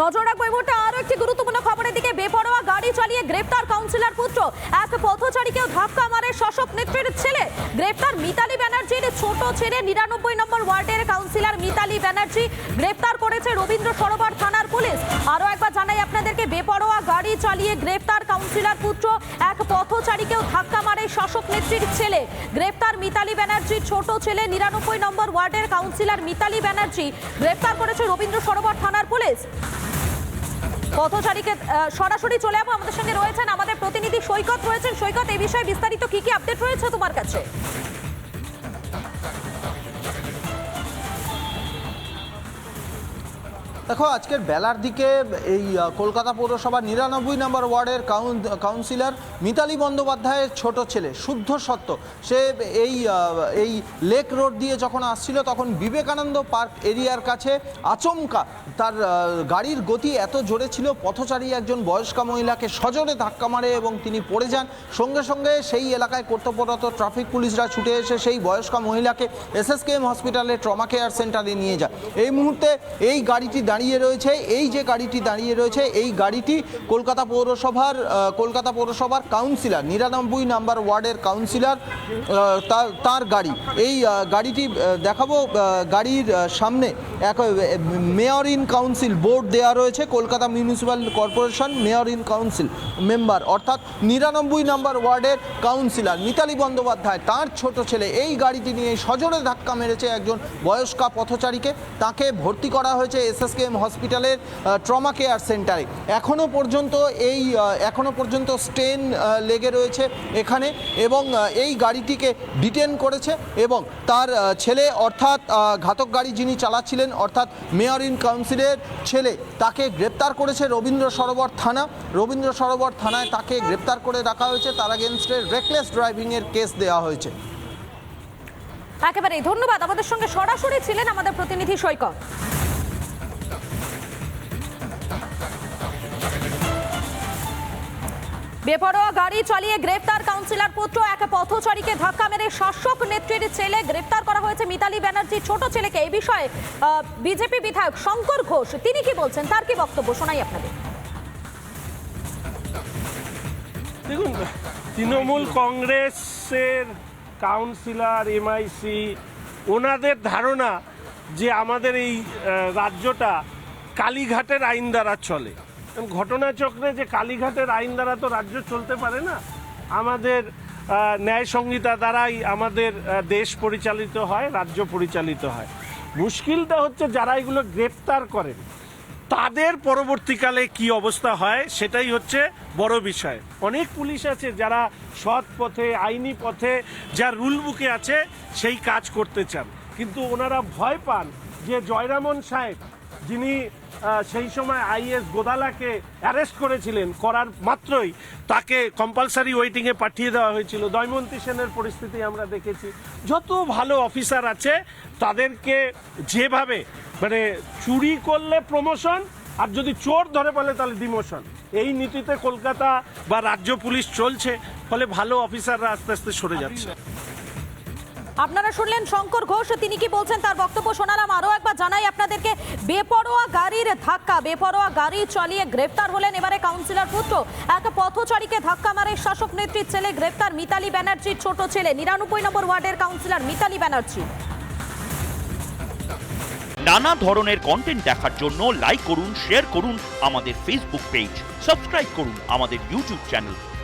নজর রাখব এই মুহূর্তে আরও একটি গুরুত্বপূর্ণ খবরের দিকে। বেপরোয়া গাড়ি চালিয়ে গ্রেপ্তার কাউন্সিলর পুত্র। এক পথচারীকেও ধাক্কা মারে শাসক নেত্রীর ছেলে। গ্রেপ্তার মিতালি ব্যানার্জির ছোট ছেলে, নিরানব্বই নম্বর ওয়ার্ডের কাউন্সিলর মিতালি ব্যানার্জি। গ্রেপ্তার করেছে রবীন্দ্র সরোবর থানার বেপরোয়া গাড়ি চালিয়ে গ্রেপ্তার কাউন্সিলর পুত্র। এক পথচারীকেও ধাক্কা মারে শাসক নেত্রীর ছেলে। গ্রেপ্তার মিতালি ব্যানার্জির ছোট ছেলে, নিরানব্বই নম্বর ওয়ার্ডের কাউন্সিলর মিতালি ব্যানার্জি গ্রেপ্তার করেছে রবীন্দ্র সরোবর থানার পুলিশ। পথচারীকে সরাসরি চলে যাব। আমাদের সঙ্গে রয়েছেন আমাদের প্রতিনিধি সৈকত রয়েছেন। সৈকত, এই বিষয়ে বিস্তারিত কি কি আপডেট রয়েছে তোমার কাছে? দেখো, আজকের বেলার দিকে এই কলকাতা পৌরসভার নিরানব্বই নম্বর ওয়ার্ডের কাউন- কাউন্সিলর মিতালি বন্দ্যোপাধ্যায়ের ছোট ছেলে, শুদ্ধ সত্য। সে এই এই লেক রোড দিয়ে যখন আসছিল, তখন বিবেকানন্দ পার্ক এরিয়ার কাছে আচমকা তার গাড়ির গতি এত জোরে ছিল, পথচারী একজন বয়স্কা মহিলাকে সজোরে ধাক্কা মারে এবং তিনি পড়ে যান। সঙ্গে সঙ্গে সেই এলাকায় কর্তব্যরত ট্রাফিক পুলিশরা ছুটে এসে সেই বয়স্কা মহিলাকে এসএসকেএম হসপিটালে ট্রমা কেয়ার সেন্টারে নিয়ে যায়। এই মুহূর্তে এই গাড়িটি দাঁড়িয়ে রয়েছে, এই যে গাড়িটি দাঁড়িয়ে রয়েছে, এই গাড়িটি কলকাতা পৌরসভার কলকাতা পৌরসভার কাউন্সিলর নিরানব্বই নাম্বার ওয়ার্ডের কাউন্সিলর তার গাড়ি। এই গাড়িটি দেখাবো গাড়ির সামনে মেয়র ইন কাউন্সিল বোর্ড দেওয়া রয়েছে Kolkata municipal corporation mayor in council member অর্থাৎ নিরানব্বই নাম্বার ওয়ার্ডের কাউন্সিলর মিতালি বন্দ্যোপাধ্যায় তার ছোট ছেলে এই গাড়িটি নিয়ে সজোরে ধাক্কা মেরেছে একজন বয়স্কা পথচারীকে তাকে ভর্তি করা হয়েছে এসএসকেএম হসপিটালের ট্রমা কেয়ার সেন্টারে। এখনও পর্যন্ত এই আহ, এখনও পর্যন্ত স্টেন লেগে রয়েছে এখানে এবং এই গাড়িটিকে ডিটেন করেছে এবং তার ছেলে অর্থাৎ ঘাতক গাড়ি যিনি চালাচ্ছিলেন অর্থাৎ মেয়র ইন কাউন্সিলের ছেলে। তাকে গ্রেপ্তার করেছে রবীন্দ্র সরোবর থানা। রবীন্দ্র সরোবর থানায় তাকে গ্রেপ্তার করে রাখা হয়েছে। তার এগেনস্টে রেকলেস ড্রাইভিংয়ের কেস দেওয়া হয়েছে। একেবারে ধন্যবাদ। আমাদের সঙ্গে সরাসরি ছিলেন আমাদের প্রতিনিধি সৈকত। বেপরোয়া গাড়ি চালিয়ে গ্রেফতার কাউন্সিলর পুত্র এক পথচারীকে ধাক্কা মেরে শাসক নেত্রীর ছেলে গ্রেফতার করা হয়েছে। মিতালি ব্যানার্জির ছোট ছেলেকে। এই বিষয়ে বিজেপি বিধায়ক শঙ্কর ঘোষ, তিনি কি বলছেন? তার কি বক্তব্য? শোনাই আপনাদের। দেখুন, তৃণমূল কংগ্রেসের কাউন্সিলর, এমআইসি, ওনাদের ধারণা যে আমাদের এই রাজ্যটা কালীঘাটের আইন দ্বারা চলে। ঘটনাচক্রে যে কালীঘাটের আইন দ্বারা তো রাজ্য চলতে পারে না, আমাদের ন্যায় সংহিতা দ্বারাই আমাদের দেশ পরিচালিত হয়, রাজ্য পরিচালিত হয়। মুশকিলটা হচ্ছে যারা এগুলো গ্রেপ্তার করেন, তাদের পরবর্তীকালে কি অবস্থা হয় সেটাই হচ্ছে বড় বিষয়। অনেক পুলিশ আছে যারা সৎ পথে, আইনি পথে যা রুল বুকে আছে, সেই কাজ করতে চান। কিন্তু ওনারা ভয় পান যে জয়রামন সাহেব, যিনি সেই সময় আইএস গোদালাকে অ্যারেস্ট করেছিলেন করার মাত্রই। তাকে কম্পালসারি ওয়েটিংয়ে পাঠিয়ে দেওয়া হয়েছিল। দয়মন্তী সেনের পরিস্থিতি আমরা দেখেছি। যত ভালো অফিসার আছে, তাদেরকে যেভাবে মানে চুরি করলে প্রমোশন আর যদি চোর ধরে পেলে তাহলে ডিমোশন এই নীতিতে কলকাতা বা রাজ্য পুলিশ চলছে, ফলে ভালো অফিসাররা আস্তে আস্তে সরে যাচ্ছে। আপনারা শুনলেন শঙ্কর ঘোষ, তিনি কি বলছেন তার বক্তব্য শোনালাম। আরও একবার জানাই আপনাদেরকে, বেপরোয়া গাড়ির ধাক্কা, বেপরোয়া গাড়ি চালিয়ে গ্রেফতার হলেন এবারে কাউন্সিলর পুত্র। এক পথচারীকে ধাক্কা মারে শাসক নেত্রীর ছেলে গ্রেফতার মিতালি ব্যানার্জির ছোট ছেলে, নিরানব্বই নম্বর ওয়ার্ডের কাউন্সিলর মিতালি ব্যানার্জি। নানা ধরনের কন্টেন্ট দেখার জন্য লাইক করুন শেয়ার করুন আমাদের ফেসবুক পেজ সাবস্ক্রাইব করুন আমাদের ইউটিউব চ্যানেল